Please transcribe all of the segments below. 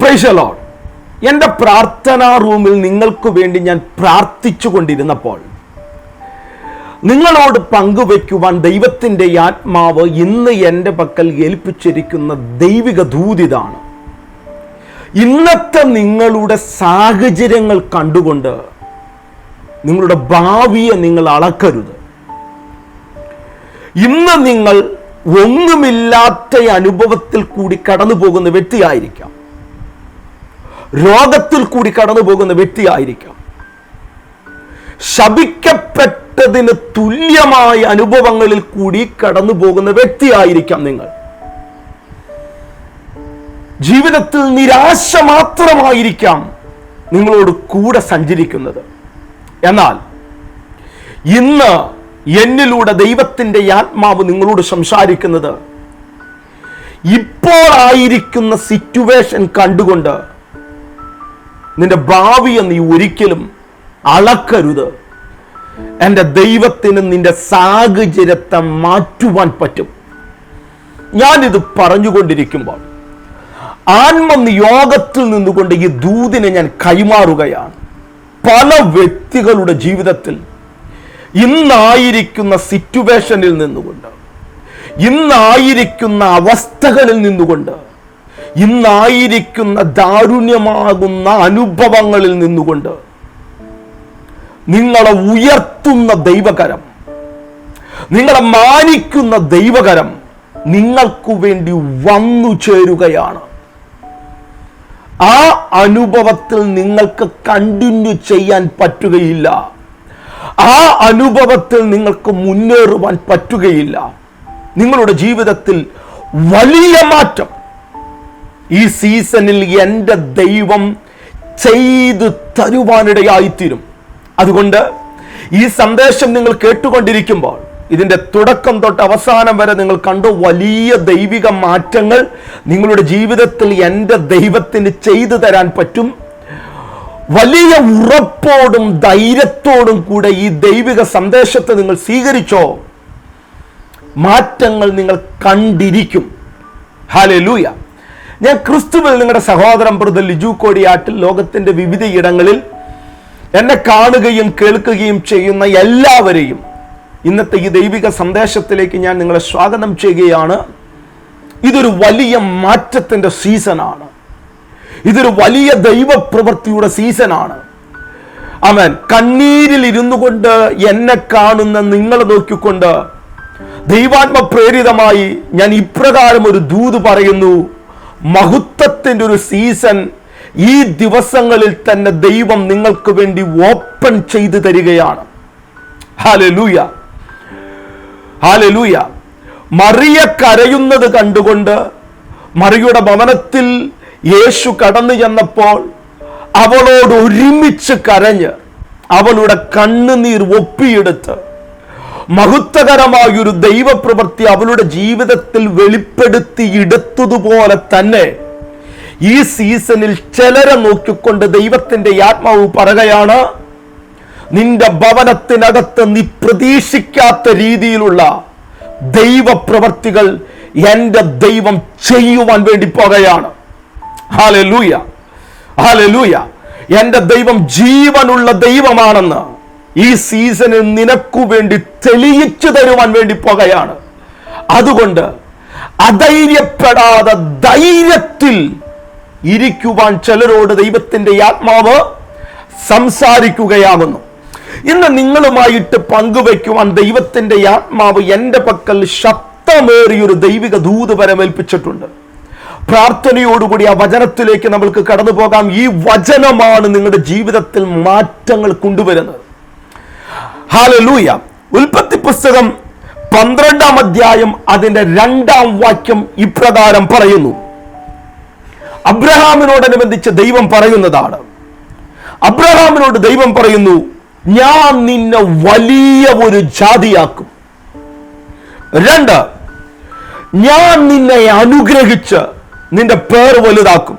പ്രൈസലോൺ എന്റെ പ്രാർത്ഥനാ റൂമിൽ നിങ്ങൾക്ക് വേണ്ടി ഞാൻ പ്രാർത്ഥിച്ചു കൊണ്ടിരുന്നപ്പോൾ നിങ്ങളോട് പങ്കുവയ്ക്കുവാൻ ദൈവത്തിന്റെ ആത്മാവ് ഇന്ന് എന്റെ പക്കൽ ഏൽപ്പിച്ചിരിക്കുന്ന ദൈവിക ദൂതിതാണ്. ഇന്നത്തെ നിങ്ങളുടെ സാഹചര്യങ്ങൾ കണ്ടുകൊണ്ട് നിങ്ങളുടെ ഭാവിയെ നിങ്ങൾ അളക്കരുത്. ഇന്ന് നിങ്ങൾ ഒന്നുമില്ലാത്ത അനുഭവത്തിൽ കൂടി കടന്നു പോകുന്ന വ്യക്തിയായിരിക്കാം. രോഗത്തിൽ കൂടി കടന്നു പോകുന്ന വ്യക്തിയായിരിക്കാം. ശപിക്കപ്പെട്ടതിന് തുല്യമായ അനുഭവങ്ങളിൽ കൂടി കടന്നു പോകുന്ന വ്യക്തിയായിരിക്കാം നിങ്ങൾ. ജീവിതത്തിൽ നിരാശ മാത്രമായിരിക്കാം നിങ്ങളോട് കൂടെ സഞ്ചരിക്കുന്നത്. എന്നാൽ ഇന്ന് എന്നിലൂടെ ദൈവത്തിന്റെ ആത്മാവ് നിങ്ങളോട് സംസാരിക്കുന്നത് ഇപ്പോഴായിരിക്കുന്ന സിറ്റുവേഷൻ കണ്ടുകൊണ്ട് നിന്റെ ഭാവിയെ നീ ഒരിക്കലും അളക്കരുത്. എന്റെ ദൈവത്തിന് നിന്റെ സാഹചര്യത്തെ മാറ്റുവാൻ പറ്റും. ഞാനിത് പറഞ്ഞുകൊണ്ടിരിക്കുമ്പോൾ ആത്മനിയോഗത്തിൽ നിന്നുകൊണ്ട് ഈ ദൂതിനെ ഞാൻ കൈമാറുകയാണ്. പല വ്യക്തികളുടെ ജീവിതത്തിൽ ഇന്നായിരിക്കുന്ന സിറ്റുവേഷനിൽ നിന്നുകൊണ്ട് ഇന്നായിരിക്കുന്ന അവസ്ഥകളിൽ നിന്നുകൊണ്ട് ഇന്നായിരിക്കുന്ന ദാരുണ്യമാകുന്ന അനുഭവങ്ങളിൽ നിന്നുകൊണ്ട് നിങ്ങളെ ഉയർത്തുന്ന ദൈവകരം നിങ്ങളെ മാനിക്കുന്ന ദൈവകരം നിങ്ങൾക്കു വേണ്ടി വന്നു ചേരുകയാണ്. ആ അനുഭവത്തിൽ നിങ്ങൾക്ക് കണ്ടിന്യൂ ചെയ്യാൻ പറ്റുകയില്ല. ആ അനുഭവത്തിൽ നിങ്ങൾക്ക് മുന്നേറുവാൻ പറ്റുകയില്ല. നിങ്ങളുടെ ജീവിതത്തിൽ വലിയ മാറ്റം ഈ സീസണിൽ എന്റെ ദൈവം ചെയ്തു തരുവാനിടയായിത്തീരും. അതുകൊണ്ട് ഈ സന്ദേശം നിങ്ങൾ കേട്ടുകൊണ്ടിരിക്കുമ്പോൾ ഇതിന്റെ തുടക്കം തൊട്ട് അവസാനം വരെ നിങ്ങൾ കണ്ടു വലിയ ദൈവിക മാറ്റങ്ങൾ നിങ്ങളുടെ ജീവിതത്തിൽ എന്റെ ദൈവത്തിന് ചെയ്തു തരാൻ പറ്റും. വലിയ ഉറപ്പോടും ധൈര്യത്തോടും കൂടെ ഈ ദൈവിക സന്ദേശത്തെ നിങ്ങൾ സ്വീകരിച്ചോ മാറ്റങ്ങൾ നിങ്ങൾ കണ്ടിരിക്കും. ഹാലേ ലൂയ ഞാൻ ക്രിസ്തുവിൽ നിങ്ങളുടെ സഹോദരൻ പ്രതി ലിജു കോടിയാട്ടിൽ ലോകത്തിന്റെ വിവിധ ഇടങ്ങളിൽ എന്നെ കാണുകയും കേൾക്കുകയും ചെയ്യുന്ന എല്ലാവരെയും ഇന്നത്തെ ഈ ദൈവിക സന്ദേശത്തിലേക്ക് ഞാൻ നിങ്ങളെ സ്വാഗതം ചെയ്യുകയാണ്. ഇതൊരു വലിയ മാറ്റത്തിന്റെ സീസണാണ്. ഇതൊരു വലിയ ദൈവപ്രവൃത്തിയുടെ സീസണാണ്. അവൻ കണ്ണീരിൽ ഇരുന്നു കൊണ്ട് എന്നെ കാണുന്ന നിങ്ങളെ നോക്കിക്കൊണ്ട് ദൈവാത്മ പ്രേരിതമായി ഞാൻ ഇപ്രകാരം ഒരു ദൂത് പറയുന്നു. മഹത്വത്തിന്റെ ഒരു സീസൺ ഈ ദിവസങ്ങളിൽ തന്നെ ദൈവം നിങ്ങൾക്ക് വേണ്ടി ഓപ്പൺ ചെയ്തു തരികയാണ്. ഹാലലൂയ ഹാലലൂയ മറിയ കരയുന്നത് കണ്ടുകൊണ്ട് മറിയുടെ ഭവനത്തിൽ യേശു കടന്നു ചെന്നപ്പോൾ അവളോട് ഒരുമിച്ച് കരഞ്ഞ് അവളുടെ കണ്ണുനീർ ഒപ്പിയെടുത്ത് മഹത്വകരമായ ഒരു ദൈവപ്രവൃത്തി അവളുടെ ജീവിതത്തിൽ വെളിപ്പെടുത്തി എടുത്തതുപോലെ തന്നെ ഈ സീസണിൽ ചിലരെ നോക്കിക്കൊണ്ട് ദൈവത്തിന്റെ ആത്മാവ് പറയുകയാണ് നിന്റെ ഭവനത്തിനകത്ത് നീ പ്രതീക്ഷിക്കാത്ത രീതിയിലുള്ള ദൈവപ്രവർത്തികൾ എന്റെ ദൈവം ചെയ്യുവാൻ വേണ്ടി പോകുകയാണ്. ഹാലലൂയ ഹാലലൂയ എന്റെ ദൈവം ജീവനുള്ള ദൈവമാണെന്ന്. ഈ സീസണിൽ നിനക്കു വേണ്ടി തെളിയിച്ചു തരുവാൻ വേണ്ടി പോകുകയാണ് അതുകൊണ്ട് അധൈര്യപ്പെടാതെ ധൈര്യത്തിൽ ഇരിക്കുവാൻ ചിലരോട് ദൈവത്തിന്റെ ആത്മാവ് സംസാരിക്കുകയാകുന്നു ഇന്ന് നിങ്ങളുമായിട്ട് പങ്കുവയ്ക്കുവാൻ ദൈവത്തിന്റെ ആത്മാവ് എന്റെ പക്കൽ ശക്തമേറിയൊരു ദൈവിക ദൂത് പരമേൽപ്പിച്ചിട്ടുണ്ട് പ്രാർത്ഥനയോടുകൂടി ആ വചനത്തിലേക്ക് നമ്മൾക്ക് കടന്നു പോകാം ഈ വചനമാണ് നിങ്ങളുടെ ജീവിതത്തിൽ മാറ്റങ്ങൾ കൊണ്ടുവരുന്നത്. ഹാലലൂയ. ഉൽപ്പത്തി പുസ്തകം പന്ത്രണ്ടാം അധ്യായം അതിന്റെ രണ്ടാം വാക്യം ഇപ്രകാരം പറയുന്നു. അബ്രഹാമിനോടനുബന്ധിച്ച് ദൈവം പറയുന്നതാണ്. അബ്രഹാമിനോട് ദൈവം പറയുന്നു ഞാൻ നിന്നെ വലിയ ഒരു ജാതിയാക്കും. രണ്ട് ഞാൻ നിന്നെ അനുഗ്രഹിച്ച് നിന്റെ പേർ വലുതാക്കും.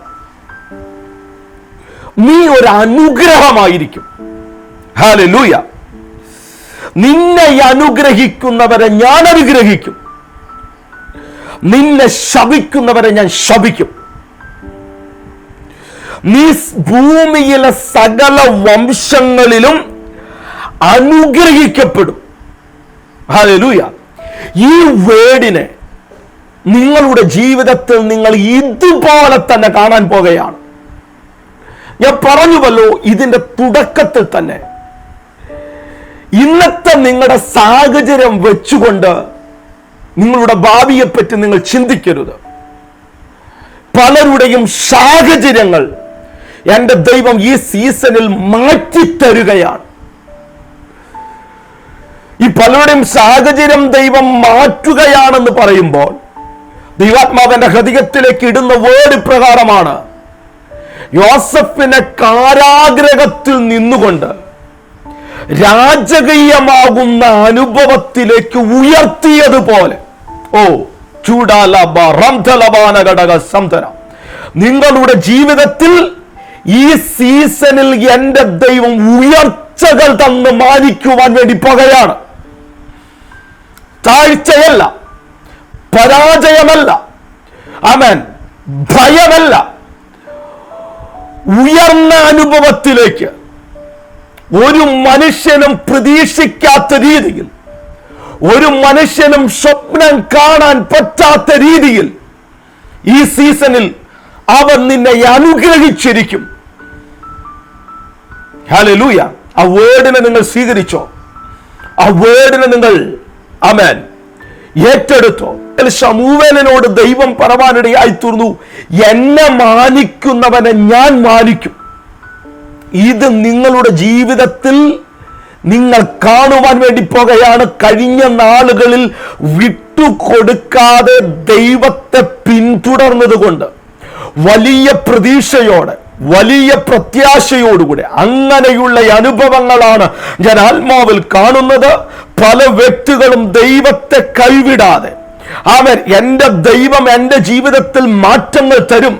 നീ ഒരു അനുഗ്രഹമായിരിക്കും. ഹാലലൂയ. നിന്നെ അനുഗ്രഹിക്കുന്നവരെ ഞാൻ അനുഗ്രഹിക്കും. നിന്നെ ശപിക്കുന്നവരെ ഞാൻ ശപിക്കും. നീ ഭൂമിയിലെ സകല വംശങ്ങളിലും അനുഗ്രഹിക്കപ്പെടും. ഹലൂയ ഈ വേടിനെ നിങ്ങളുടെ ജീവിതത്തിൽ നിങ്ങൾ ഇതുപോലെ തന്നെ കാണാൻ പോകുകയാണ് ഞാൻ പറഞ്ഞുവല്ലോ ഇതിന്റെ തുടക്കത്തിൽ തന്നെ. ഇന്നത്തെ നിങ്ങളുടെ സാഹചര്യം വെച്ചുകൊണ്ട് നിങ്ങളുടെ ഭാവിയെപ്പറ്റി നിങ്ങൾ ചിന്തിക്കരുത്. പലരുടെയും സാഹചര്യങ്ങൾ എന്റെ ദൈവം ഈ സീസണിൽ മാറ്റിത്തരുകയാണ്. ഈ പലരുടെയും സാഹചര്യം ദൈവം മാറ്റുകയാണെന്ന് പറയുമ്പോൾ ദൈവാത്മാവന്റെ ഹൃദയത്തിലേക്ക് ഇടുന്ന വേർഡ് പ്രകാരമാണ് യോസഫിനെ കാരാഗ്രഹത്തിൽ നിന്നുകൊണ്ട് രാജകീയമാകുന്ന അനുഭവത്തിലേക്ക് ഉയർത്തിയതുപോലെ ഓ ചൂടാലബ ഘടക നിങ്ങളുടെ ജീവിതത്തിൽ ഈ സീസണിൽ എന്റെ ദൈവം ഉയർച്ചകൾ തന്ന് മാനിക്കുവാൻ വേണ്ടി പകയാണ്. താഴ്ചയല്ല പരാജയമല്ല അമൻ ഭയമല്ല. ഉയർന്ന അനുഭവത്തിലേക്ക് ഒരു മനുഷ്യനും പ്രതീക്ഷിക്കാത്ത രീതിയിൽ ഒരു മനുഷ്യനും സ്വപ്നം കാണാൻ പറ്റാത്ത രീതിയിൽ ഈ സീസണിൽ അവൻ നിന്നെ അനുഗ്രഹിച്ചിരിക്കും. ഹല്ലേലൂയ ആ വേർഡിനെ നിങ്ങൾ സ്വീകരിച്ചോ? ആ വേർഡിനെ നിങ്ങൾ അമേൻ ഏറ്റെടുത്തോ. ശമൂവേലിനോട് ദൈവം പറവാനിടയായി തീർന്നു എന്നെ മാനിക്കുന്നവനെ ഞാൻ മാനിക്കും. ഇത് നിങ്ങളുടെ ജീവിതത്തിൽ നിങ്ങൾ കാണുവാൻ വേണ്ടി പോകുകയാണ്. കഴിഞ്ഞ നാളുകളിൽ വിട്ടുകൊടുക്കാതെ ദൈവത്തെ പിന്തുടർന്നത് കൊണ്ട് വലിയ പ്രതീക്ഷയോടെ വലിയ പ്രത്യാശയോടുകൂടെ അങ്ങനെയുള്ള അനുഭവങ്ങളാണ് ഞാൻ ആത്മാവിൽ കാണുന്നത്. പല വ്യക്തികളും ദൈവത്തെ കൈവിടാതെ അവൻ എന്റെ ദൈവം എന്റെ ജീവിതത്തിൽ മാറ്റങ്ങൾ തരും.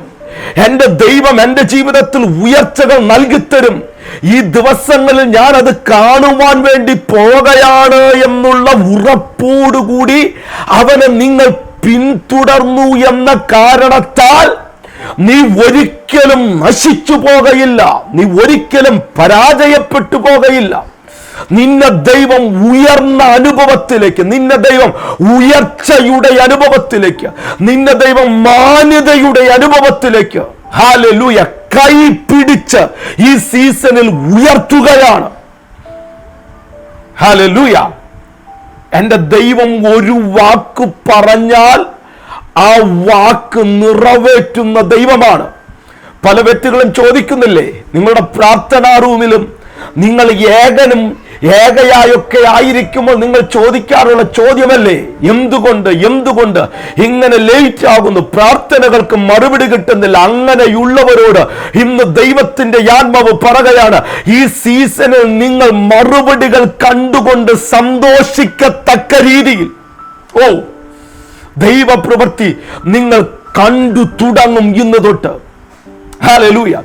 എന്റെ ദൈവം എന്റെ ജീവിതത്തിൽ ഉയർച്ചകൾ നൽകിത്തരും. ഈ ദിവസങ്ങളിൽ ഞാൻ അത് കാണുവാൻ വേണ്ടി പോകുകയാണ് എന്നുള്ള ഉറപ്പോടുകൂടി അവനെ നിങ്ങൾ പിന്തുടർന്നു എന്ന കാരണത്താൽ നീ ഒരിക്കലും നശിച്ചു പോകയില്ല. നീ ഒരിക്കലും പരാജയപ്പെട്ടു പോകയില്ല. നിന്നെ ദൈവം ഉയർന്ന അനുഭവത്തിലേക്ക് നിന്നെ ദൈവം ഉയർച്ചയുടെ അനുഭവത്തിലേക്ക് നിന്നെ ദൈവം മാന്യതയുടെ അനുഭവത്തിലേക്ക് ഹാലലൂയ കൈ പിടിച്ച് ഈ സീസണിൽ ഉയർത്തുകയാണ്. ഹാലലൂയ എന്റെ ദൈവം ഒരു വാക്ക് പറഞ്ഞാൽ ആ വാക്ക് നിറവേറ്റുന്ന ദൈവമാണ്. പല വ്യക്തികളും ചോദിക്കുന്നില്ലേ നിങ്ങളുടെ പ്രാർത്ഥനാ റൂമിലും നിങ്ങൾ ഏകനും ഏകയായൊക്കെ ആയിരിക്കുമ്പോൾ നിങ്ങൾ ചോദിക്കാറുള്ള ചോദ്യമല്ലേ? എന്തുകൊണ്ട്? എന്തുകൊണ്ട്? ഇങ്ങനെ ലേറ്റ് ആകുന്നു പ്രാർത്ഥനകൾക്ക് മറുപടി കിട്ടുന്നില്ല. അങ്ങനെയുള്ളവരോട് ഇന്ന് ദൈവത്തിന്റെ ആത്മാവ് പറയുകയാണ് ഈ സീസണിൽ നിങ്ങൾ മറുപടികൾ കണ്ടുകൊണ്ട് സന്തോഷിക്കത്തക്ക രീതിയിൽ. ഓ ദൈവപ്രവൃത്തി നിങ്ങൾ കണ്ടു തുടങ്ങും ഇന്ന് തൊട്ട്. ഹാലലൂയ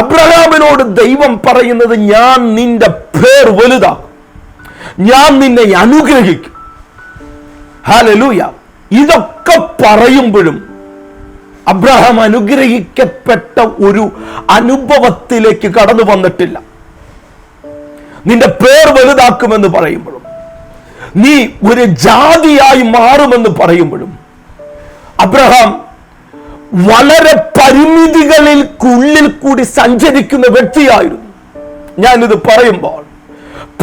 അബ്രഹാമിനോട് ദൈവം പറയുന്നത് ഞാൻ നിന്റെ പേർ വലുതാക്കും ഞാൻ നിന്നെ അനുഗ്രഹിക്കും. ഹാലലൂയ ഇതൊക്കെ പറയുമ്പോഴും അബ്രഹാം അനുഗ്രഹിക്കപ്പെട്ട ഒരു അനുഭവത്തിലേക്ക് കടന്നു വന്നിട്ടില്ല. നിന്റെ പേർ വലുതാക്കുമെന്ന് പറയുമ്പോഴും നീ ഒരു ജാതിയായി മാറുമെന്ന് പറയുമ്പോഴും അബ്രഹാം വളരെ പരിമിതികളിൽക്കുള്ളിൽ കൂടി സഞ്ചരിക്കുന്ന വ്യക്തിയായിരുന്നു. ഞാനിത് പറയുമ്പോൾ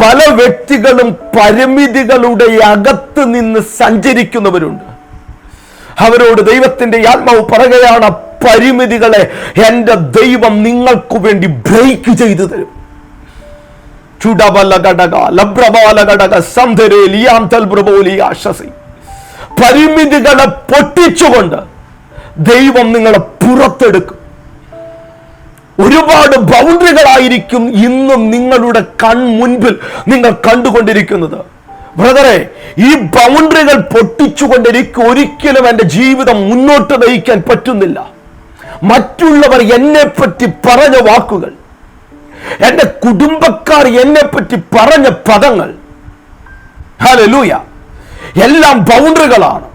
പല വ്യക്തികളും പരിമിതികളുടെ അകത്ത് നിന്ന് സഞ്ചരിക്കുന്നവരുണ്ട്. അവരോട് ദൈവത്തിന്റെ ആത്മാവ് പറയുകയാണ് പരിമിതികളെ എന്റെ ദൈവം നിങ്ങൾക്ക് വേണ്ടി ബ്രേക്ക് ചെയ്തു തരും. ചുടബല ഘടക ലബ്രബാല ഘടക ആശസി. പരിമിതികളെ പൊട്ടിച്ചുകൊണ്ട് ദൈവം നിങ്ങളെ പുറത്തെടുക്കും. ഒരുപാട് ബൗണ്ടറികളായിരിക്കും ഇന്നും നിങ്ങളുടെ കൺമുൻപിൽ നിങ്ങൾ കണ്ടുകൊണ്ടിരിക്കുന്നത്. ബ്രദറെ ഈ ബൗണ്ടറികൾ പൊട്ടിച്ചുകൊണ്ട് ഒരിക്കലും എന്റെ ജീവിതം മുന്നോട്ട് നയിക്കാൻ പറ്റുന്നില്ല. മറ്റുള്ളവർ എന്നെ പറ്റി പറഞ്ഞ വാക്കുകൾ എന്റെ കുടുംബക്കാർ എന്നെ പറ്റി പറഞ്ഞ പദങ്ങൾ ഹലലൂയ എല്ലാം ബൗണ്ടറികളാണ്.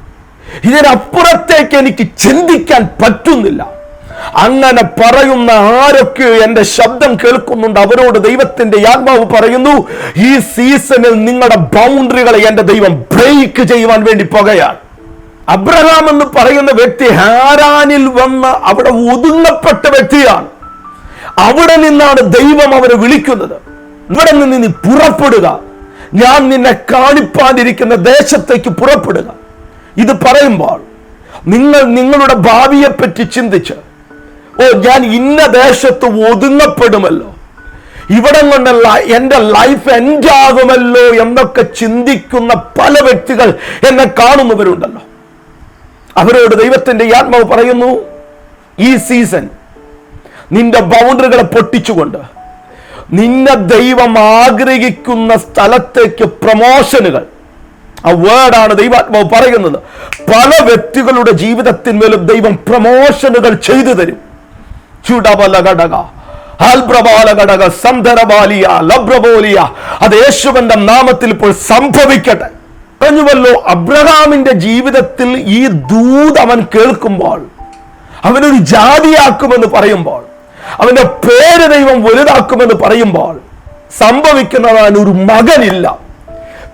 ഇതിനപ്പുറത്തേക്ക് എനിക്ക് ചിന്തിക്കാൻ പറ്റുന്നില്ല. അങ്ങനെ പറയുന്ന ആരൊക്കെ എന്റെ ശബ്ദം കേൾക്കുന്നുണ്ട്. അവരോട് ദൈവത്തിന്റെ ആത്മാവ് പറയുന്നു ഈ സീസണിൽ നിങ്ങളുടെ ബൗണ്ടറികളെ എന്റെ ദൈവം ബ്രേക്ക് ചെയ്യുവാൻ വേണ്ടി പോകുകയാണ്. അബ്രഹാം എന്ന് പറയുന്ന വ്യക്തി ഹാരാനിൽ വന്ന് അവിടെ ഒതുങ്ങപ്പെട്ട വ്യക്തിയാണ്. അവിടെ നിന്നാണ് ദൈവം അവരെ വിളിക്കുന്നത്. ഇവിടെ നിന്ന് നീ പുറപ്പെടുക. ഞാൻ നിന്നെ കാണിപ്പാനിരിക്കുന്ന ദേശത്തേക്ക് പുറപ്പെടുക. ഇത് പറയുമ്പോൾ നിങ്ങൾ നിങ്ങളുടെ ഭാവിയെ പറ്റി ചിന്തിച്ച് ഓ ഞാൻ ഇന്ന ദേശത്ത് ഒതുങ്ങപ്പെടുമല്ലോ. ഇവിടെ കൊണ്ടല്ല എന്റെ ലൈഫ് എൻഡ് ആകുമല്ലോ എന്നൊക്കെ ചിന്തിക്കുന്ന പല വ്യക്തികൾ എന്നെ കാണുന്നവരുണ്ടല്ലോ. അവരോട് ദൈവത്തിന്റെ ആത്മാവ് പറയുന്നു ഈ സീസൺ നിന്റെ ബൗണ്ടറികളെ പൊട്ടിച്ചുകൊണ്ട് നിന്നെ ദൈവം ആഗ്രഹിക്കുന്ന സ്ഥലത്തേക്ക് പ്രമോഷനുകൾ ആ വേർഡാണ് ദൈവാത്മാവ് പറയുന്നത്. പല വ്യക്തികളുടെ ജീവിതത്തിന്മേലും ദൈവം പ്രമോഷനുകൾ ചെയ്തു തരും. ചുടബല ഘടക ഘടക ലബ്രബോലിയ അത് യേശുവന്റെ നാമത്തിൽ ഇപ്പോൾ സംഭവിക്കട്ടെ. കഴിഞ്ഞുവല്ലോ അബ്രഹാമിന്റെ ജീവിതത്തിൽ ഈ ദൂത് അവൻ കേൾക്കുമ്പോൾ അവനൊരു ജാതിയാക്കുമെന്ന് പറയുമ്പോൾ അവന്റെ പേര് ദൈവം വലുതാക്കുമെന്ന് പറയുമ്പോൾ സംഭവിക്കുന്നതാണ് ഒരു മകനില്ല.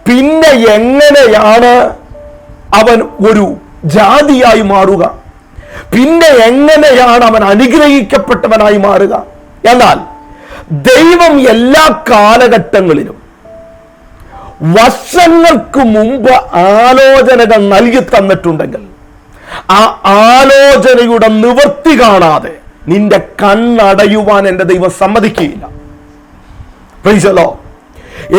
പിന്നെ എങ്ങനെയാണ് അവൻ ഒരു ജാതിയായി മാറുക? പിന്നെ എങ്ങനെയാണ് അവൻ അനുഗ്രഹിക്കപ്പെട്ടവനായി മാറുക? എന്നാൽ ദൈവം എല്ലാ കാലഘട്ടങ്ങളിലും വർഷങ്ങൾക്ക് മുമ്പ് ആലോചനകൾ നൽകി തന്നിട്ടുണ്ടെങ്കിൽ ആ ആലോചനയുടെ നിവൃത്തി കാണാതെ നിന്റെ കണ്ണടയുവാൻ എന്റെ ദൈവം സമ്മതിക്കുകയില്ല. പ്രീശലോ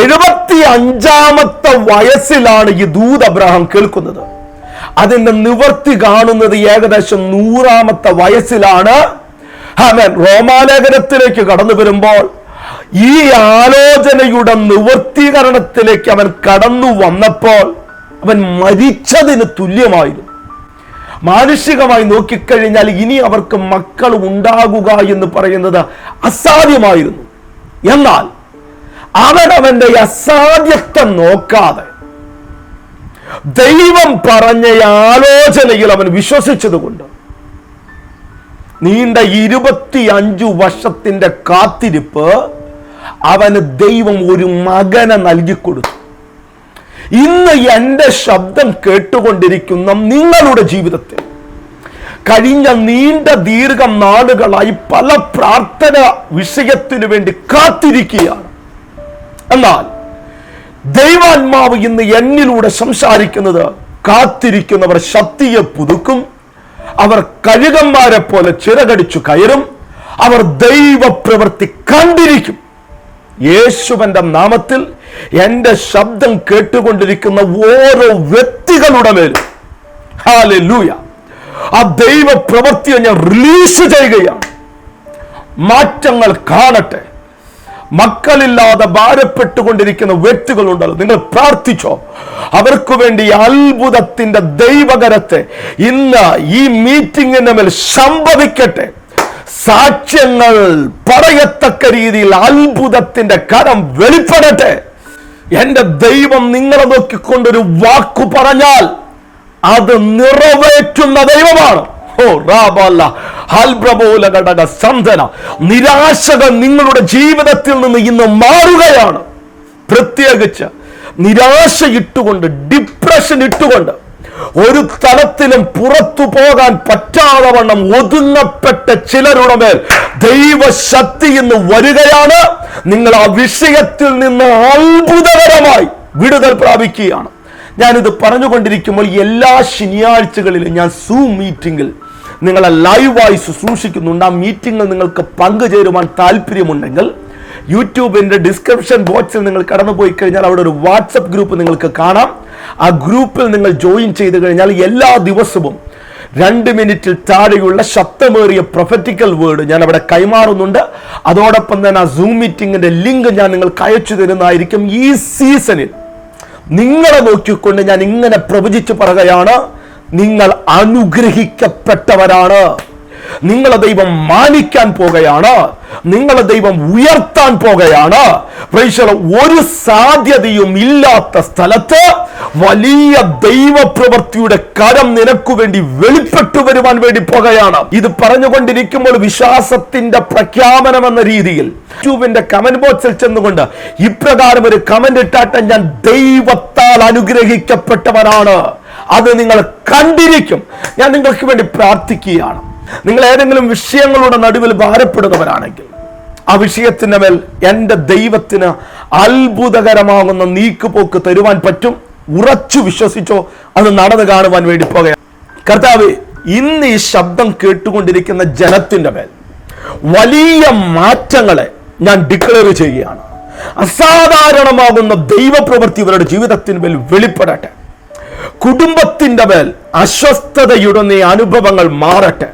എഴുപത്തി അഞ്ചാമത്തെ വയസ്സിലാണ് ഈ ദൂത് അബ്രഹാം കേൾക്കുന്നത്. അതിന്റെ നിവർത്തി കാണുന്നത് ഏകദേശം നൂറാമത്തെ വയസ്സിലാണ്. ആമേൻ. റോമാലേഖനത്തിലേക്ക് കടന്നു വരുമ്പോൾ ഈ ആലോചനയുടെ നിവർത്തീകരണത്തിലേക്ക് അവൻ കടന്നു വന്നപ്പോൾ അവൻ മരിച്ചതിന് തുല്യമായിരുന്നു. മാനുഷികമായി നോക്കിക്കഴിഞ്ഞാൽ ഇനി അവർക്ക് മക്കൾ ഉണ്ടാകുക എന്ന് പറയുന്നത് അസാധ്യമായിരുന്നു. എന്നാൽ അവൻ അവന്റെ അസാധ്യത്വം നോക്കാതെ ദൈവം പറഞ്ഞ ആലോചനയിൽ അവൻ വിശ്വസിച്ചതുകൊണ്ട് നീണ്ട ഇരുപത്തി അഞ്ചു വർഷത്തിന്റെ കാത്തിരിപ്പ് അവന് ദൈവം ഒരു മകനെ നൽകിക്കൊടുത്തു. ഇന്ന് എന്റെ ശബ്ദം കേട്ടുകൊണ്ടിരിക്കുന്ന നിങ്ങളുടെ ജീവിതത്തിൽ കഴിഞ്ഞ നീണ്ട ദീർഘം നാളുകളായി പല പ്രാർത്ഥന വിഷയത്തിനു വേണ്ടി കാത്തിരിക്കുകയാണ്. എന്നാൽ ദൈവാത്മാവ് ഇന്ന് എന്നിലൂടെ സംസാരിക്കുന്നത് കാത്തിരിക്കുന്നവർ ശക്തിയെ പുതുക്കും. അവർ കഴുകന്മാരെ പോലെ ചിറകടിച്ചു കയറും. അവർ ദൈവപ്രവൃത്തി കണ്ടിരിക്കും. യേശുവന്റെ നാമത്തിൽ എന്റെ ശബ്ദം കേട്ടുകൊണ്ടിരിക്കുന്ന ഓരോ വ്യക്തികളുടെ മേലും. ഹാലൂയ ആ ദൈവ പ്രവൃത്തിയെ ഞാൻ റിലീസ് ചെയ്യുകയാണ്. മാറ്റങ്ങൾ കാണട്ടെ. മക്കളില്ലാതെ ഭാരപ്പെട്ടുകൊണ്ടിരിക്കുന്ന വ്യക്തികളുണ്ടല്ലോ നിങ്ങൾ പ്രാർത്ഥിച്ചോ. അവർക്ക് വേണ്ടി അത്ഭുതത്തിന്റെ ദൈവകരത്തെ ഇന്ന് ഈ മീറ്റിംഗിന്റെ മേൽ സംഭവിക്കട്ടെ. സാക്ഷ്യങ്ങൾ പറയത്തക്ക രീതിയിൽ അത്ഭുതത്തിന്റെ കരം വെളിപ്പെടട്ടെ. എന്റെ ദൈവം നിങ്ങളെ നോക്കിക്കൊണ്ടൊരു വാക്കു പറഞ്ഞാൽ അത് നിറവേറ്റുന്ന ദൈവമാണ്. ഓ റാബല്ല ഘടക സന്ധന നിരാശകൾ നിങ്ങളുടെ ജീവിതത്തിൽ നിന്ന് ഇന്ന് മാറുകയാണ്. പ്രത്യേകിച്ച് നിരാശ ഇട്ടുകൊണ്ട് ഡിപ്രഷൻ ഇട്ടുകൊണ്ട് ഒരു തലത്തിലും പുറത്തു പോകാൻ പറ്റാതെ വണ്ണം ഒതുങ്ങപ്പെട്ട ചിലരുടെ മേൽ ദൈവശക്തി ഇന്ന് വരികയാണ്. നിങ്ങൾ ആ വിഷയത്തിൽ നിന്ന് അത്ഭുതകരമായി വിടുതൽ പ്രാപിക്കുകയാണ്. ഞാനിത് പറഞ്ഞുകൊണ്ടിരിക്കുമ്പോൾ എല്ലാ ശനിയാഴ്ചകളിലും ഞാൻ സൂം മീറ്റിംഗിൽ നിങ്ങളെ ലൈവായി ശുശ്രൂഷിക്കുന്നുണ്ട്. ആ മീറ്റിംഗിൽ നിങ്ങൾക്ക് പങ്കുചേരുവാൻ താല്പര്യമുണ്ടെങ്കിൽ യൂട്യൂബിന്റെ ഡിസ്ക്രിപ്ഷൻ ബോക്സിൽ നിങ്ങൾ കടന്നുപോയി കഴിഞ്ഞാൽ അവിടെ ഒരു വാട്സപ്പ് ഗ്രൂപ്പ് നിങ്ങൾക്ക് കാണാം. ആ ഗ്രൂപ്പിൽ നിങ്ങൾ ജോയിൻ ചെയ്ത് കഴിഞ്ഞാൽ എല്ലാ ദിവസവും രണ്ട് മിനിറ്റിൽ താഴെയുള്ള ശബ്ദമേറിയ പ്രൊഫറ്റിക്കൽ വേർഡ് ഞാൻ അവിടെ കൈമാറുന്നുണ്ട്. അതോടൊപ്പം തന്നെ ആ സൂം മീറ്റിംഗിന്റെ ലിങ്ക് ഞാൻ നിങ്ങൾക്ക് അയച്ചു തരുന്നതായിരിക്കും ഈ സീസണിൽ നിങ്ങളെ നോക്കിക്കൊണ്ട് ഞാൻ ഇങ്ങനെ പ്രവചിച്ചു പറയുകയാണ്. നിങ്ങൾ അനുഗ്രഹിക്കപ്പെട്ടവരാണ്. നിങ്ങളെ ദൈവം മാനിക്കാൻ പോകുകയാണ്. നിങ്ങളെ ദൈവം ഉയർത്താൻ പോകുകയാണ്. ഒരു സാധ്യതയും ഇല്ലാത്ത സ്ഥലത്ത് വലിയ ദൈവപ്രവൃത്തിയുടെ കരം നിനക്കു വേണ്ടി വെളിപ്പെട്ടു വരുവാൻ വേണ്ടി പോകുകയാണ്. ഇത് പറഞ്ഞുകൊണ്ടിരിക്കുമ്പോൾ വിശ്വാസത്തിന്റെ പ്രഖ്യാപനം എന്ന രീതിയിൽ യൂട്യൂബിന്റെ കമന്റ് ബോക്സിൽ ചെന്നുകൊണ്ട് ഇപ്രകാരം ഒരു കമന്റ് ഇട്ടാട്ടെ ഞാൻ ദൈവത്താൽ അനുഗ്രഹിക്കപ്പെട്ടവനാണ്. അത് നിങ്ങൾ കണ്ടിരിക്കും. ഞാൻ നിങ്ങൾക്ക് വേണ്ടി പ്രാർത്ഥിക്കുകയാണ്. നിങ്ങൾ ഏതെങ്കിലും വിഷയങ്ങളുടെ നടുവിൽ ഭാരപ്പെടുന്നവരാണെങ്കിൽ ആ വിഷയത്തിന്റെ മേൽ എന്റെ ദൈവത്തിന് അത്ഭുതകരമാകുന്ന നീക്കുപോക്ക് തരുവാൻ പറ്റും. ഉറച്ചു വിശ്വസിച്ചോ അത് നടന്നു കാണുവാൻ വേണ്ടി പോകുക. കർത്താവ് ഇന്ന് ഈ ശബ്ദം കേട്ടുകൊണ്ടിരിക്കുന്ന ജനത്തിന്റെ മേൽ വലിയ മാറ്റങ്ങളെ ഞാൻ ഡിക്ലെയർ ചെയ്യുകയാണ്. അസാധാരണമാകുന്ന ദൈവപ്രവൃത്തി ഇവരുടെ ജീവിതത്തിന് മേൽ വെളിപ്പെടട്ടെ. കുടുംബത്തിന്റെ മേൽ അസ്വസ്ഥതയുടെ അനുഭവങ്ങൾ മാറട്ടെ.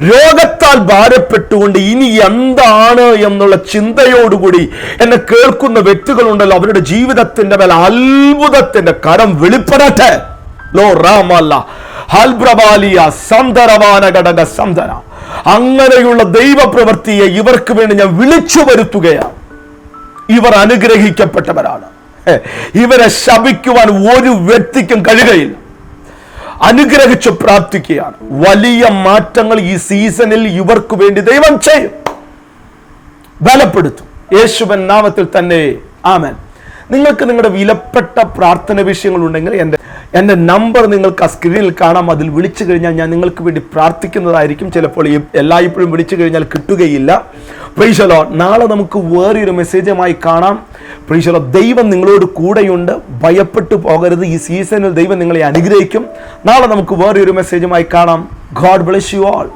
രോഗത്താൽ ഭാരപ്പെട്ടുകൊണ്ട് ഇനി എന്താണ് എന്നുള്ള ചിന്തയോടുകൂടി എന്നെ കേൾക്കുന്ന വ്യക്തികളുണ്ടല്ലോ അവരുടെ ജീവിതത്തിന്റെ മേൽ അത്ഭുതത്തിന്റെ കരം വെളിപ്പെടട്ടെ. ലോ റാമല്ല. ഹൽബ്രവാലിയ സന്തരവാന ഘടക സന്തര അങ്ങനെയുള്ള ദൈവപ്രവൃത്തിയെ ഇവർക്ക് വേണ്ടി ഞാൻ വിളിച്ചു വരുത്തുകയാണ്. ഇവർ അനുഗ്രഹിക്കപ്പെട്ടവരാണ്. ഇവരെ ശപിക്കുവാൻ ഒരു വ്യക്തിക്കും കഴിയുകയില്ല. അനുഗ്രഹിച്ചു പ്രാർത്ഥിക്കുകയാണ്. വലിയ മാറ്റങ്ങൾ ഈ സീസണിൽ ഇവർക്ക് വേണ്ടി ദൈവം ചെയ്യും. ബലപ്പെടുത്തും. യേശുവൻ നാമത്തിൽ തന്നെ. ആമൻ. നിങ്ങൾക്ക് നിങ്ങളുടെ വിലപ്പെട്ട പ്രാർത്ഥന വിഷയങ്ങൾ ഉണ്ടെങ്കിൽ എന്റെ എന്റെ നമ്പർ നിങ്ങൾക്ക് ആ സ്ക്രീനിൽ കാണാം. അതിൽ വിളിച്ചു കഴിഞ്ഞാൽ ഞാൻ നിങ്ങൾക്ക് വേണ്ടി പ്രാർത്ഥിക്കുന്നതായിരിക്കും. ചിലപ്പോൾ എല്ലായ്പ്പോഴും വിളിച്ചു കഴിഞ്ഞാൽ കിട്ടുകയില്ല. പ്രീശലോ നാളെ നമുക്ക് വേറൊരു മെസ്സേജുമായി കാണാം. പ്രീശലോ ദൈവം നിങ്ങളോട് കൂടെയുണ്ട്. ഭയപ്പെട്ടു പോകരുത്. ഈ സീസണിൽ ദൈവം നിങ്ങളെ അനുഗ്രഹിക്കും. നാളെ നമുക്ക് വേറൊരു മെസ്സേജുമായി കാണാം. God bless you all